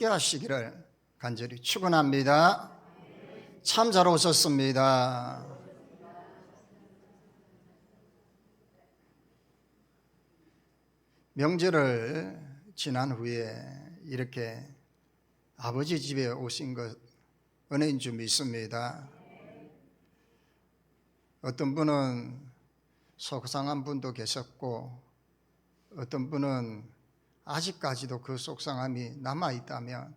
깨하시기를 간절히 축원합니다. 참 잘 오셨습니다. 명절을 지난 후에 이렇게 아버지 집에 오신 것 은혜인 줄 믿습니다. 어떤 분은 속상한 분도 계셨고 어떤 분은 아직까지도 그 속상함이 남아 있다면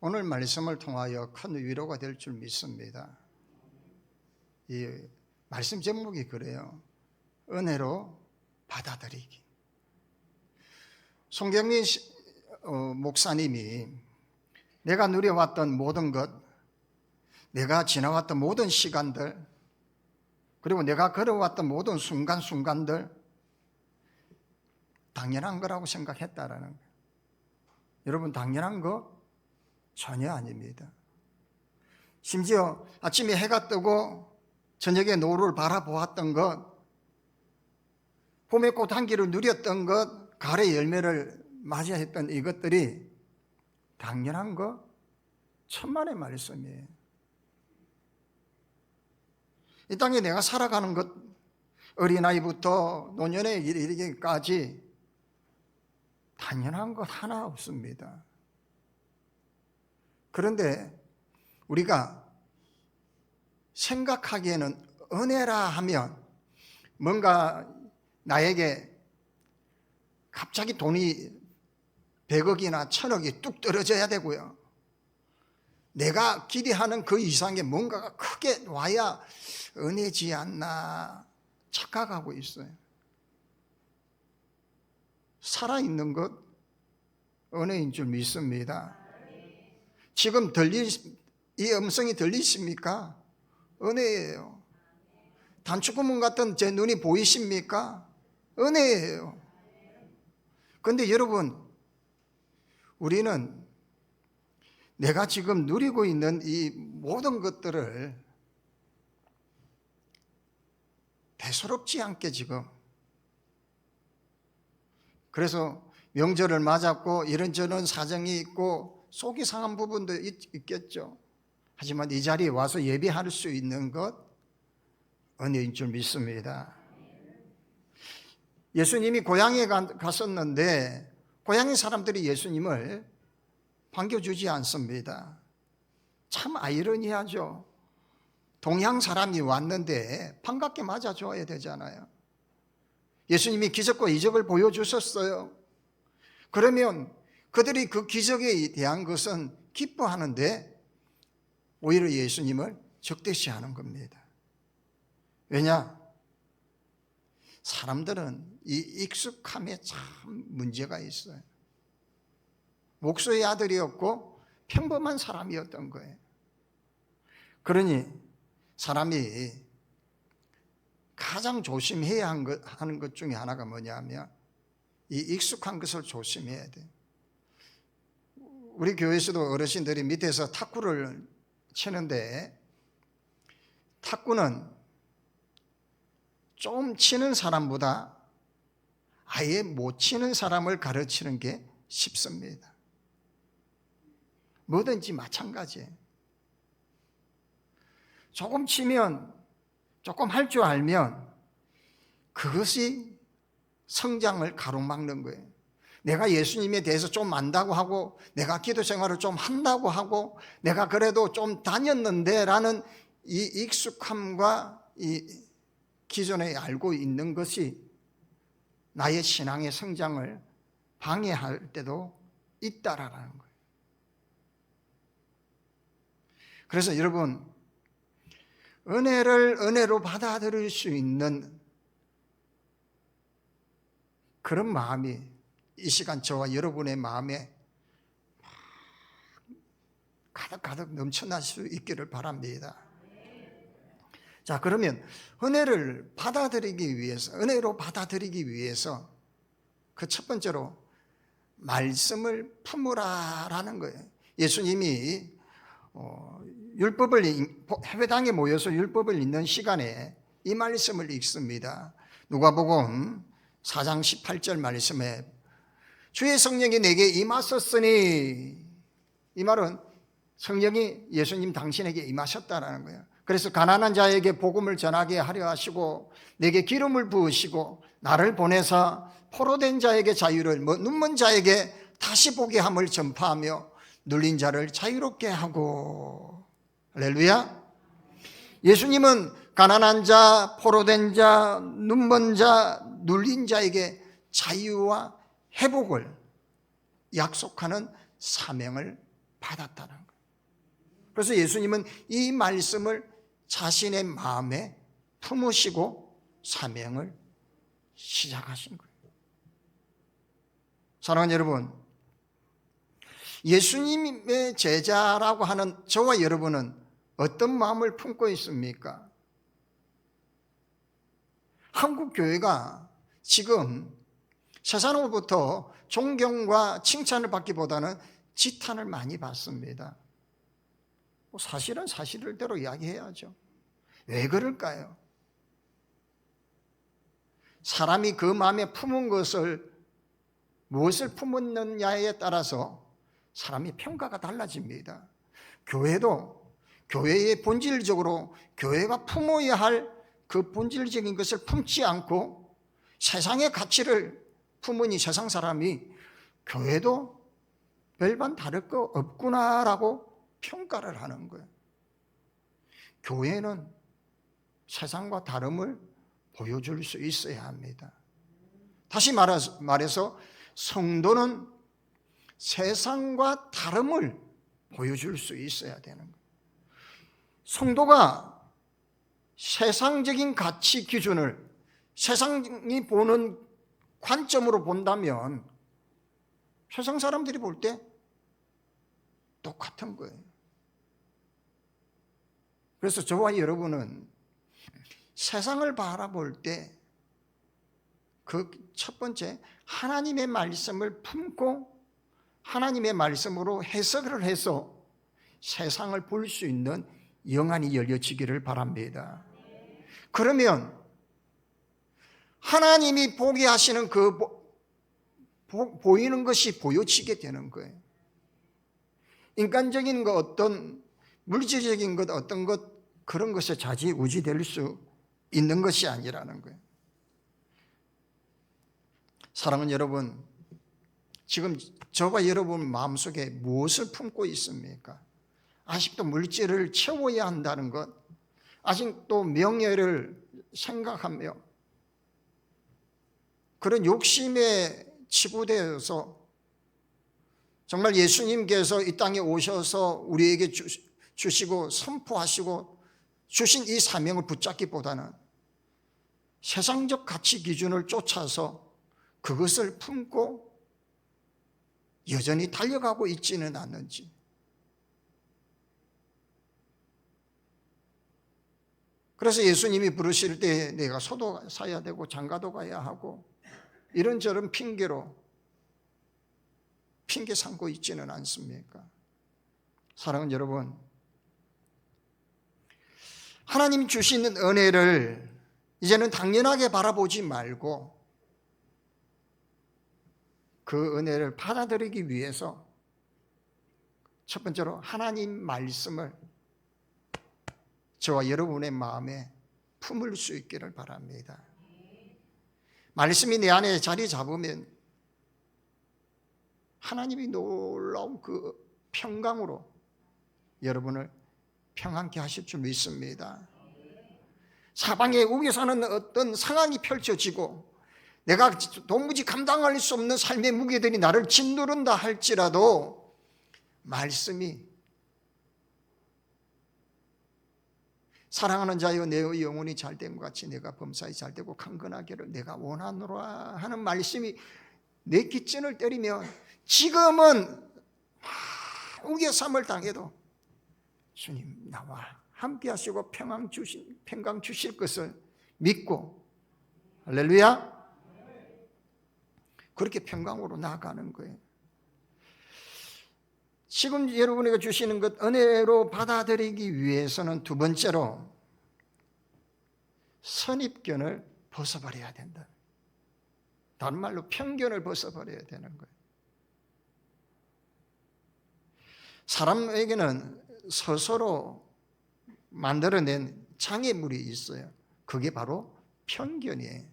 오늘 말씀을 통하여 큰 위로가 될 줄 믿습니다. 이 말씀 제목이 그래요. 은혜로 받아들이기. 송경민 시- 어, 목사님이 내가 누려왔던 모든 것, 내가 지나왔던 모든 시간들, 그리고 내가 걸어왔던 모든 순간순간들, 당연한 거라고 생각했다라는 거예요. 여러분, 당연한 거 전혀 아닙니다. 심지어 아침에 해가 뜨고 저녁에 노을을 바라보았던 것, 봄의 꽃 향기를 누렸던 것, 가을의 열매를 맞이했던 이것들이 당연한 거 천만의 말씀이에요. 이 땅에 내가 살아가는 것, 어린아이부터 노년에 이르기까지 당연한 것 하나 없습니다. 그런데 우리가 생각하기에는 은혜라 하면 뭔가 나에게 갑자기 돈이 100억이나 1000억이 뚝 떨어져야 되고요. 내가 기대하는 그 이상의 뭔가가 크게 와야 은혜지 않나 착각하고 있어요. 살아있는 것 은혜인 줄 믿습니다. 지금 들리, 이 음성이 들리십니까? 은혜예요. 단추구멍 같은 제 눈이 보이십니까? 은혜예요. 근데 여러분, 우리는 내가 지금 누리고 있는 이 모든 것들을 대수롭지 않게 지금 그래서 명절을 맞았고 이런저런 사정이 있고 속이 상한 부분도 있, 있겠죠. 하지만 이 자리에 와서 예배할 수 있는 것 은혜인 줄 믿습니다. 예수님이 고향에 갔었는데 고향의 사람들이 예수님을 반겨주지 않습니다. 참 아이러니하죠. 동양 사람이 왔는데 반갑게 맞아줘야 되잖아요. 예수님이 기적과 이적을 보여주셨어요. 그러면 그들이 그 기적에 대한 것은 기뻐하는데 오히려 예수님을 적대시하는 겁니다. 왜냐? 사람들은 이 익숙함에 참 문제가 있어요. 목소의 아들이었고 평범한 사람이었던 거예요. 그러니 사람이 가장 조심해야 하는 것 중에 하나가 뭐냐면 이 익숙한 것을 조심해야 돼. 우리 교회에서도 어르신들이 밑에서 탁구를 치는데 탁구는 좀 치는 사람보다 아예 못 치는 사람을 가르치는 게 쉽습니다. 뭐든지 마찬가지예요. 조금 치면, 조금 할 줄 알면 그것이 성장을 가로막는 거예요. 내가 예수님에 대해서 좀 안다고 하고, 내가 기도 생활을 좀 한다고 하고, 내가 그래도 좀 다녔는데 라는 이 익숙함과 이 기존에 알고 있는 것이 나의 신앙의 성장을 방해할 때도 있다라는 거예요. 그래서 여러분, 은혜를 은혜로 받아들일 수 있는 그런 마음이 이 시간 저와 여러분의 마음에 가득가득 넘쳐날 수 있기를 바랍니다. 자, 그러면 은혜를 받아들이기 위해서, 은혜로 받아들이기 위해서 그 첫 번째로 말씀을 품으라라는 거예요. 예수님이 어, 율법을 해외당에 모여서 율법을 읽는 시간에 이 말씀을 읽습니다. 누가복음 4장 18절 말씀에 주의 성령이 내게 임하셨으니 이 말은 성령이 예수님 당신에게 임하셨다라는 거예요. 그래서 가난한 자에게 복음을 전하게 하려 하시고 내게 기름을 부으시고 나를 보내사 포로된 자에게 자유를 뭐 눈먼 자에게 다시 보게 함을 전파하며 눌린 자를 자유롭게 하고 할렐루야. 예수님은 가난한 자, 포로된 자, 눈먼 자, 눌린 자에게 자유와 회복을 약속하는 사명을 받았다는 거예요. 그래서 예수님은 이 말씀을 자신의 마음에 품으시고 사명을 시작하신 거예요. 사랑하는 여러분, 예수님의 제자라고 하는 저와 여러분은 어떤 마음을 품고 있습니까? 한국 교회가 지금 세상으로부터 존경과 칭찬을 받기보다는 지탄을 많이 받습니다. 뭐 사실은 사실대로 이야기해야죠. 왜 그럴까요? 사람이 그 마음에 품은 것을 무엇을 품었느냐에 따라서 사람이 평가가 달라집니다. 교회도 교회의 본질적으로 교회가 품어야 할 그 본질적인 것을 품지 않고 세상의 가치를 품으니 세상 사람이 교회도 별반 다를 거 없구나라고 평가를 하는 거예요. 교회는 세상과 다름을 보여줄 수 있어야 합니다. 다시 말해서 성도는 세상과 다름을 보여줄 수 있어야 되는 거예요. 성도가 세상적인 가치 기준을 세상이 보는 관점으로 본다면 세상 사람들이 볼 때 똑같은 거예요. 그래서 저와 여러분은 세상을 바라볼 때 그 첫 번째 하나님의 말씀을 품고 하나님의 말씀으로 해석을 해서 세상을 볼 수 있는 영안이 열려지기를 바랍니다. 그러면 하나님이 보게 하시는 그 보, 보이는 것이 보여지게 되는 거예요. 인간적인 것 어떤 물질적인 것 어떤 것 그런 것에 자지우지될 수 있는 것이 아니라는 거예요. 사랑하는 여러분, 지금 저와 여러분 마음속에 무엇을 품고 있습니까? 아직도 물질을 채워야 한다는 것, 아직도 명예를 생각하며 그런 욕심에 치부되어서 정말 예수님께서 이 땅에 오셔서 우리에게 주시고 선포하시고 주신 이 사명을 붙잡기보다는 세상적 가치 기준을 쫓아서 그것을 품고 여전히 달려가고 있지는 않는지 그래서 예수님이 부르실 때 내가 소도 사야 되고 장가도 가야 하고 이런저런 핑계로 핑계 삼고 있지는 않습니까? 사랑하는 여러분, 하나님 주시는 은혜를 이제는 당연하게 바라보지 말고 그 은혜를 받아들이기 위해서 첫 번째로 하나님 말씀을 저와 여러분의 마음에 품을 수 있기를 바랍니다. 말씀이 내 안에 자리 잡으면 하나님이 놀라운 그 평강으로 여러분을 평안케 하실 줄 믿습니다. 사방에 우겨서는 어떤 상황이 펼쳐지고 내가 도무지 감당할 수 없는 삶의 무게들이 나를 짓누른다 할지라도 말씀이 사랑하는 자여 내 영혼이 잘됨 같이 내가 범사에 잘되고 강건하기를 내가 원하노라 하는 말씀이 내 기전을 때리면 지금은 우겨 삼을 당해도 주님 나와 함께 하시고 평강 주신 평강 주실 것을 믿고 할렐루야 그렇게 평강으로 나아가는 거예요. 지금 여러분에게 주시는 것 은혜로 받아들이기 위해서는 두 번째로 선입견을 벗어버려야 된다. 다른 말로 편견을 벗어버려야 되는 거예요. 사람에게는 스스로 만들어낸 장애물이 있어요. 그게 바로 편견이에요.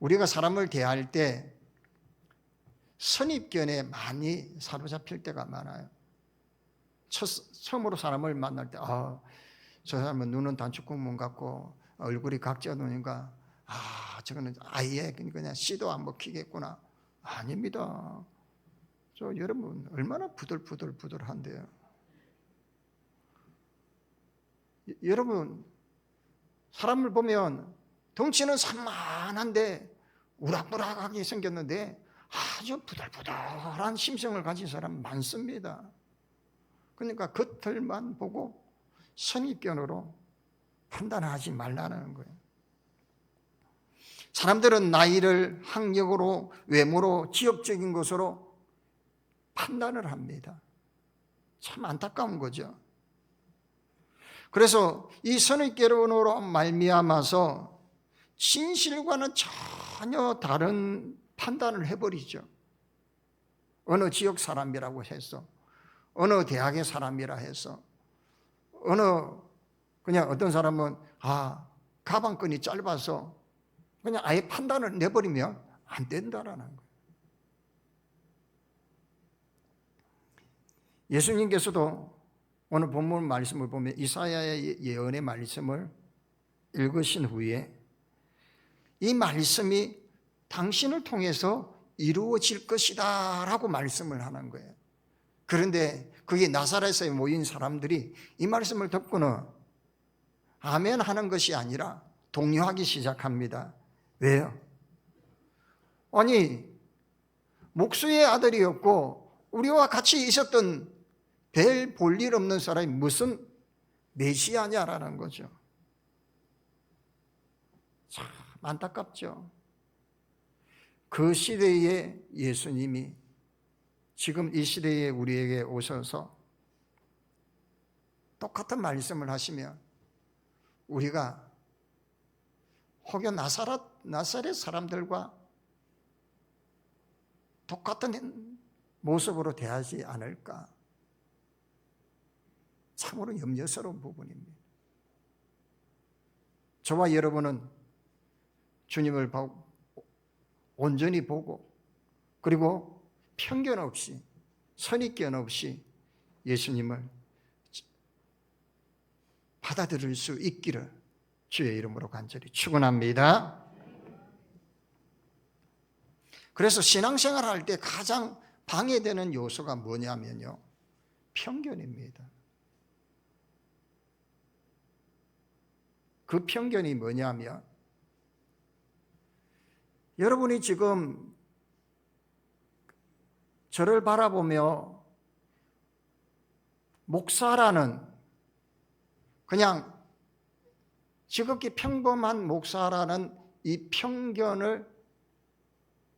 우리가 사람을 대할 때 선입견에 많이 사로잡힐 때가 많아요. 첫, 처음으로 사람을 만날 때, 아, 저 사람은 눈은 단축구문 같고 얼굴이 각져 눈인가? 아, 저거는 아예 그냥 씨도 안 먹히겠구나. 아닙니다. 저 여러분 얼마나 부들부들부들한데요. 여- 여러분 사람을 보면 덩치는 산만한데 우락부락하게 생겼는데 아주 부들부들한 심성을 가진 사람 많습니다. 그러니까 겉을만 보고 선입견으로 판단하지 말라는 거예요. 사람들은 나이를 학력으로, 외모로, 지역적인 것으로 판단을 합니다. 참 안타까운 거죠. 그래서 이 선입견으로 말미암아서 진실과는 전혀 다른 판단을 해버리죠. 어느 지역 사람이라고 해서, 어느 대학의 사람이라 해서, 어느 그냥 어떤 사람은 아 가방끈이 짧아서 그냥 아예 판단을 내버리면 안 된다라는 거예요. 예수님께서도 오늘 본문 말씀을 보면 이사야의 예언의 말씀을 읽으신 후에 이 말씀이 당신을 통해서 이루어질 것이다 라고 말씀을 하는 거예요. 그런데 그게 나사렛에 모인 사람들이 이 말씀을 듣고는 아멘 하는 것이 아니라 동요하기 시작합니다. 왜요? 아니, 목수의 아들이었고 우리와 같이 있었던 별 볼 일 없는 사람이 무슨 메시아냐라는 거죠. 참 안타깝죠. 그 시대에 예수님이 지금 이 시대에 우리에게 오셔서 똑같은 말씀을 하시면 우리가 혹여 나사렛, 나사렛 사람들과 똑같은 모습으로 대하지 않을까? 참으로 염려스러운 부분입니다. 저와 여러분은 주님을 온전히 보고 그리고 편견 없이 선입견 없이 예수님을 받아들일 수 있기를 주의 이름으로 간절히 축원합니다. 그래서 신앙생활 할 때 가장 방해되는 요소가 뭐냐면요. 편견입니다. 그 편견이 뭐냐면 여러분이 지금 저를 바라보며 목사라는 그냥 지극히 평범한 목사라는 이 편견을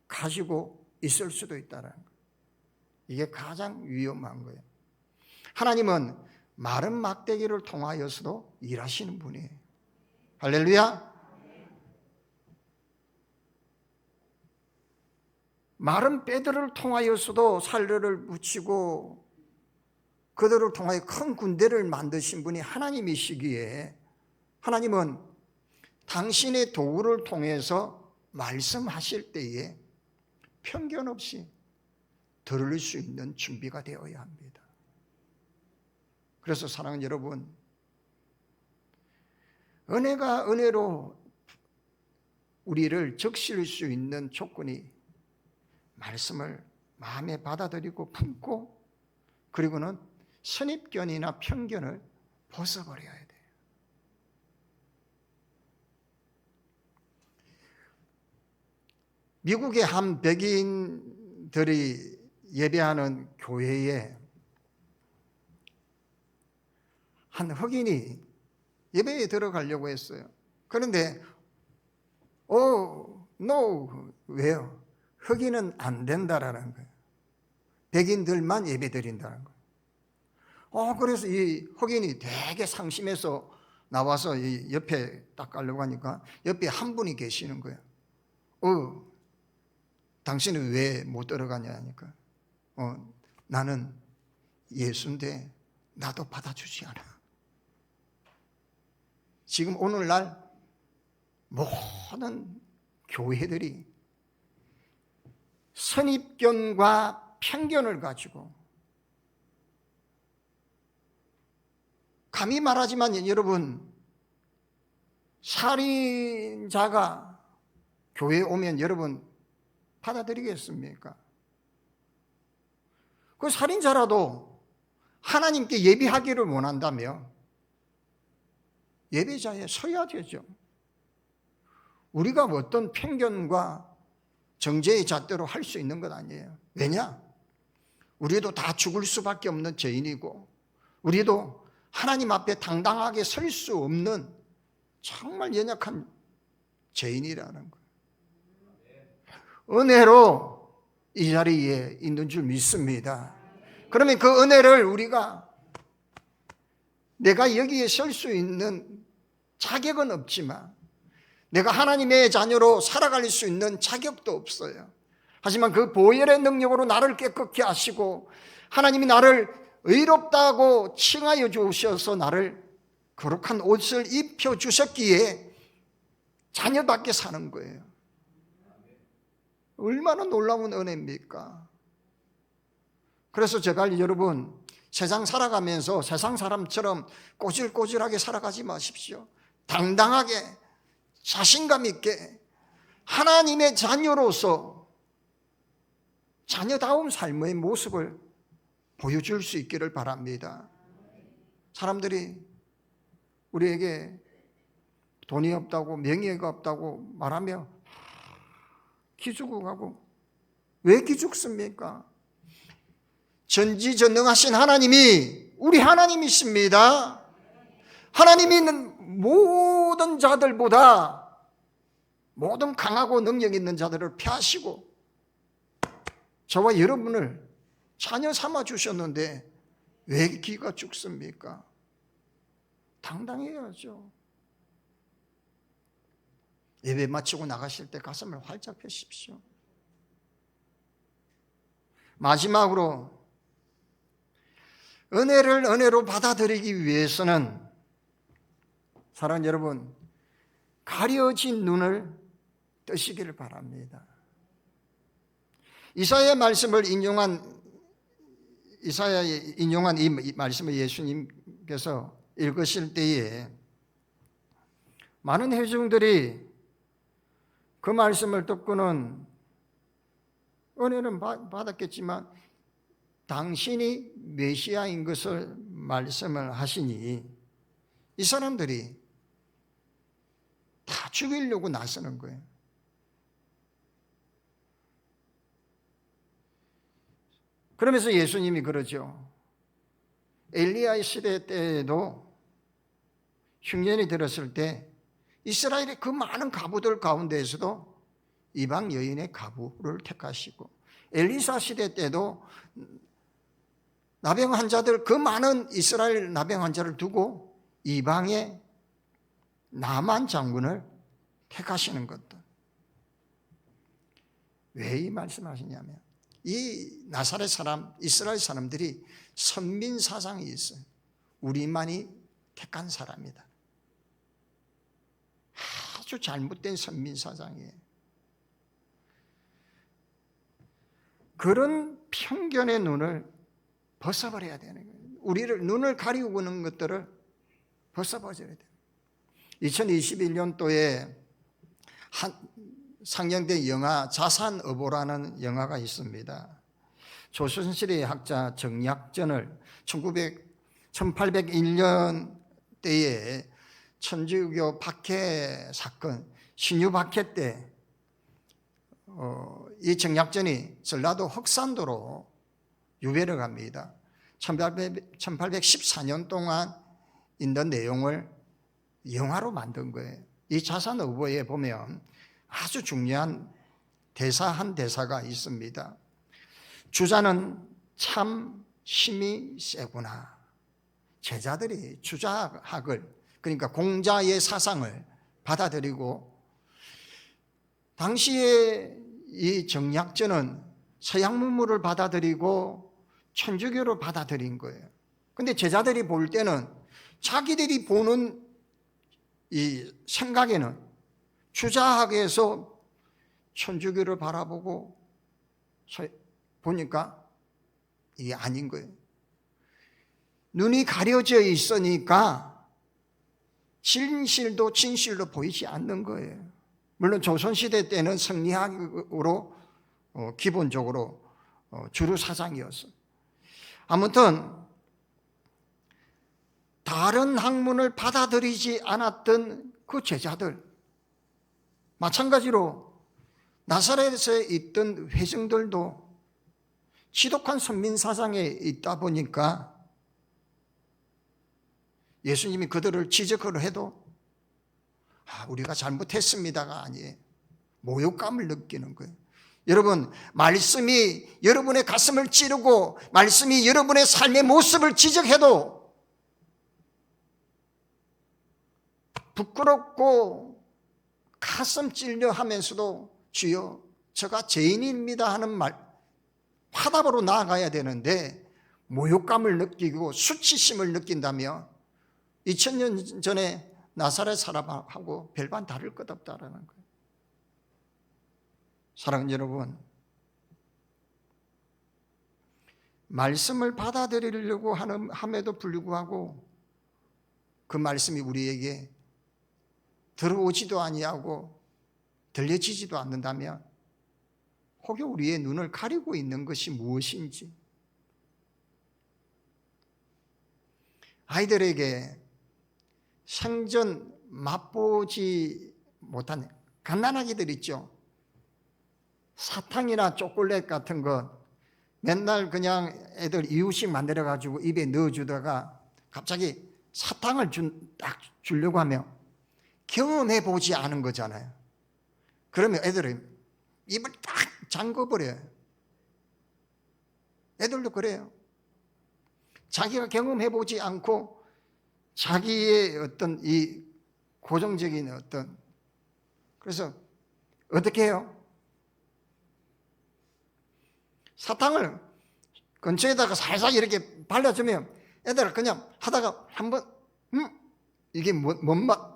가지고 있을 수도 있다는 거예요. 이게 가장 위험한 거예요. 하나님은 마른 막대기를 통하여서도 일하시는 분이에요. 할렐루야. 마른 빼들을 통하여서도 살려를 붙이고 그들을 통하여 큰 군대를 만드신 분이 하나님이시기에 하나님은 당신의 도구를 통해서 말씀하실 때에 편견 없이 들을 수 있는 준비가 되어야 합니다. 그래서 사랑하는 여러분, 은혜가 은혜로 우리를 적실 수 있는 조건이 말씀을 마음에 받아들이고 품고 그리고는 선입견이나 편견을 벗어버려야 돼요. 미국의 한 백인들이 예배하는 교회에 한 흑인이 예배에 들어가려고 했어요. 그런데 오, no, 왜요? 흑인은 안 된다라는 거예요. 백인들만 예배 드린다는 거예요. 어, 그래서 이 흑인이 되게 상심해서 나와서 이 옆에 딱 가려고 하니까 옆에 한 분이 계시는 거예요. 어, 당신은 왜 못 들어가냐 하니까 어, 나는 예수인데 나도 받아주지 않아. 지금 오늘날 모든 교회들이 선입견과 편견을 가지고 감히 말하지만 여러분 살인자가 교회에 오면 여러분 받아들이겠습니까? 그 살인자라도 하나님께 예비하기를 원한다며 예배자에 서야 되죠. 우리가 어떤 편견과 정죄의 잣대로 할 수 있는 것 아니에요. 왜냐? 우리도 다 죽을 수밖에 없는 죄인이고, 우리도 하나님 앞에 당당하게 설 수 없는 정말 연약한 죄인이라는 거예요. 은혜로 이 자리에 있는 줄 믿습니다. 그러면 그 은혜를 우리가 내가 여기에 설 수 있는 자격은 없지만 내가 하나님의 자녀로 살아갈 수 있는 자격도 없어요. 하지만 그 보혈의 능력으로 나를 깨끗게 하시고 하나님이 나를 의롭다고 칭하여 주셔서 나를 거룩한 옷을 입혀 주셨기에 자녀답게 사는 거예요. 얼마나 놀라운 은혜입니까? 그래서 제발 여러분 세상 살아가면서 세상 사람처럼 꼬질꼬질하게 살아가지 마십시오. 당당하게 자신감 있게 하나님의 자녀로서 자녀다운 삶의 모습을 보여줄 수 있기를 바랍니다. 사람들이 우리에게 돈이 없다고 명예가 없다고 말하며 기죽어 가고 왜 기죽습니까? 전지전능하신 하나님이 우리 하나님이십니다. 하나님이 모든 자들보다 모든 강하고 능력 있는 자들을 피하시고 저와 여러분을 자녀 삼아 주셨는데 왜 기가 죽습니까? 당당해야죠. 예배 마치고 나가실 때 가슴을 활짝 펴십시오. 마지막으로 은혜를 은혜로 받아들이기 위해서는 사랑 여러분 가려진 눈을 뜨시기를 바랍니다. 이사야 말씀을 인용한 이사야 인용한 이 말씀을 예수님께서 읽으실 때에 많은 회중들이 그 말씀을 듣고는 은혜는 받았겠지만 당신이 메시아인 것을 말씀을 하시니 이 사람들이 다 죽이려고 나서는 거예요. 그러면서 예수님이 그러죠. 엘리야의 시대 때에도 흉년이 들었을 때 이스라엘의 그 많은 가부들 가운데에서도 이방 여인의 가부를 택하시고 엘리사 시대 때도 나병 환자들 그 많은 이스라엘 나병 환자를 두고 이방의 나만 장군을 택하시는 것도 왜이 말씀하시냐면 이 나사렛 사람 이스라엘 사람들이 선민 사상이 있어요. 우리만이 택한 사람이다. 아주 잘못된 선민 사상이에요. 그런 편견의 눈을 벗어버려야 되는 거예요. 우리를 눈을 가리고 는 것들을 벗어버려야 돼요. 2021년도에 한 상영된 영화 자산어보라는 영화가 있습니다. 조선시대 학자 정약전을 1900, 1801년 때에 천주교 박해 사건, 신유 박해 때, 어, 이 정약전이 전라도 흑산도로 유배를 갑니다. 1800, 1814년 동안 있는 내용을 영화로 만든 거예요. 이 자산어보에 보면 아주 중요한 대사 한 대사가 있습니다. 주자는 참 힘이 세구나. 제자들이 주자학을 그러니까 공자의 사상을 받아들이고 당시에 이 정약전은 서양 문물을 받아들이고 천주교를 받아들인 거예요. 근데 제자들이 볼 때는 자기들이 보는 이 생각에는 주자학에서 천주교를 바라보고 보니까 이게 아닌 거예요. 눈이 가려져 있으니까 진실도 진실로 보이지 않는 거예요. 물론 조선시대 때는 성리학으로 어, 기본적으로 어, 주류 사상이었어. 아무튼 다른 학문을 받아들이지 않았던 그 제자들 마찬가지로 나사렛에 있던 회중들도 지독한 선민 사상에 있다 보니까 예수님이 그들을 지적을 해도 아, 우리가 잘못했습니다가 아니에요. 모욕감을 느끼는 거예요. 여러분, 말씀이 여러분의 가슴을 찌르고 말씀이 여러분의 삶의 모습을 지적해도 부끄럽고 가슴 찔려 하면서도 주여 저가 죄인입니다 하는 말 화답으로 나아가야 되는데 모욕감을 느끼고 수치심을 느낀다면 2000년 전에 나사렛 사람하고 별반 다를 것 없다라는 거예요. 사랑하는 여러분, 말씀을 받아들이려고 함에도 불구하고 그 말씀이 우리에게 들어오지도 아니하고 들려지지도 않는다면 혹여 우리의 눈을 가리고 있는 것이 무엇인지 아이들에게 생전 맛보지 못한 갓난아기들 있죠. 사탕이나 초콜릿 같은 것 맨날 그냥 애들 이유식 만들어 가지고 입에 넣어 주다가 갑자기 사탕을 준, 딱 주려고 하면 경험해 보지 않은 거잖아요. 그러면 애들은 입을 딱 잠궈 버려요. 애들도 그래요. 자기가 경험해 보지 않고 자기의 어떤 이 고정적인 어떤 그래서 어떻게 해요? 사탕을 근처에다가 살살 이렇게 발라주면 애들 그냥 하다가 한번 음 이게 뭔 맛?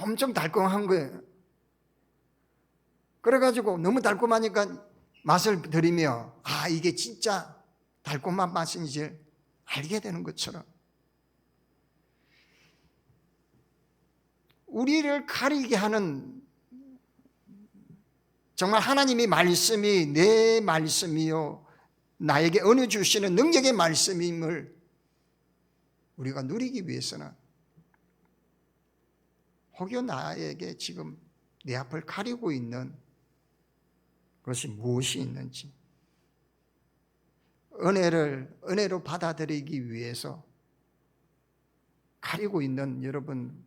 엄청 달콤한 거예요. 그래가지고 너무 달콤하니까 맛을 들이며 아 이게 진짜 달콤한 맛인지 알게 되는 것처럼 우리를 가리게 하는 정말 하나님이 말씀이 내 말씀이요 나에게 은혜 주시는 능력의 말씀임을 우리가 누리기 위해서는 혹여 나에게 지금 내 앞을 가리고 있는 것이 무엇이 있는지 은혜를 은혜로 받아들이기 위해서 가리고 있는 여러분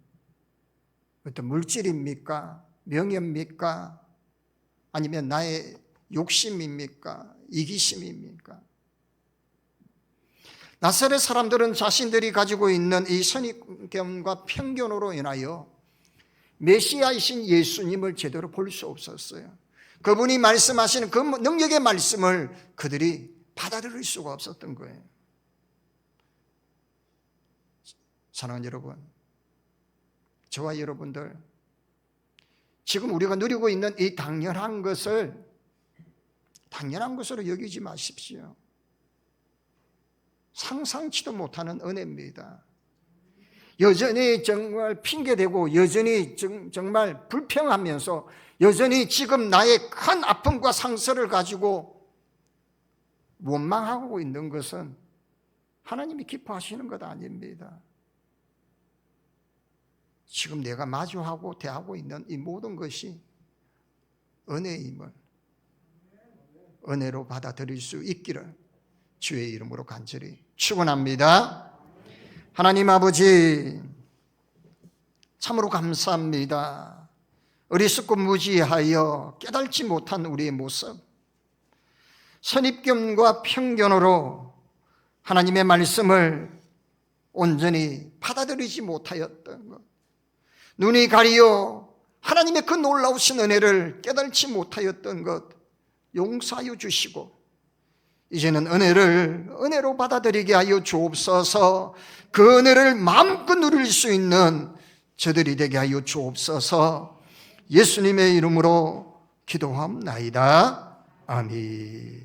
어떤 물질입니까? 명예입니까? 아니면 나의 욕심입니까? 이기심입니까? 나사렛 사람들은 자신들이 가지고 있는 이 선입견과 편견으로 인하여 메시아이신 예수님을 제대로 볼 수 없었어요. 그분이 말씀하시는 그 능력의 말씀을 그들이 받아들일 수가 없었던 거예요. 사랑하는 여러분, 저와 여러분들, 지금 우리가 누리고 있는 이 당연한 것을 당연한 것으로 여기지 마십시오. 상상치도 못하는 은혜입니다. 여전히 정말 핑계대고 여전히 정말 불평하면서 여전히 지금 나의 큰 아픔과 상처를 가지고 원망하고 있는 것은 하나님이 기뻐하시는 것 아닙니다. 지금 내가 마주하고 대하고 있는 이 모든 것이 은혜임을 은혜로 받아들일 수 있기를 주의 이름으로 간절히 축원합니다. 하나님 아버지 참으로 감사합니다. 어리석고 무지하여 깨달지 못한 우리의 모습 선입견과 편견으로 하나님의 말씀을 온전히 받아들이지 못하였던 것 눈이 가리어 하나님의 그 놀라우신 은혜를 깨달지 못하였던 것 용서하여 주시고 이제는 은혜를 은혜로 받아들이게 하여 주옵소서 그 은혜를 마음껏 누릴 수 있는 저들이 되게 하여 주옵소서 예수님의 이름으로 기도함나이다. 아멘.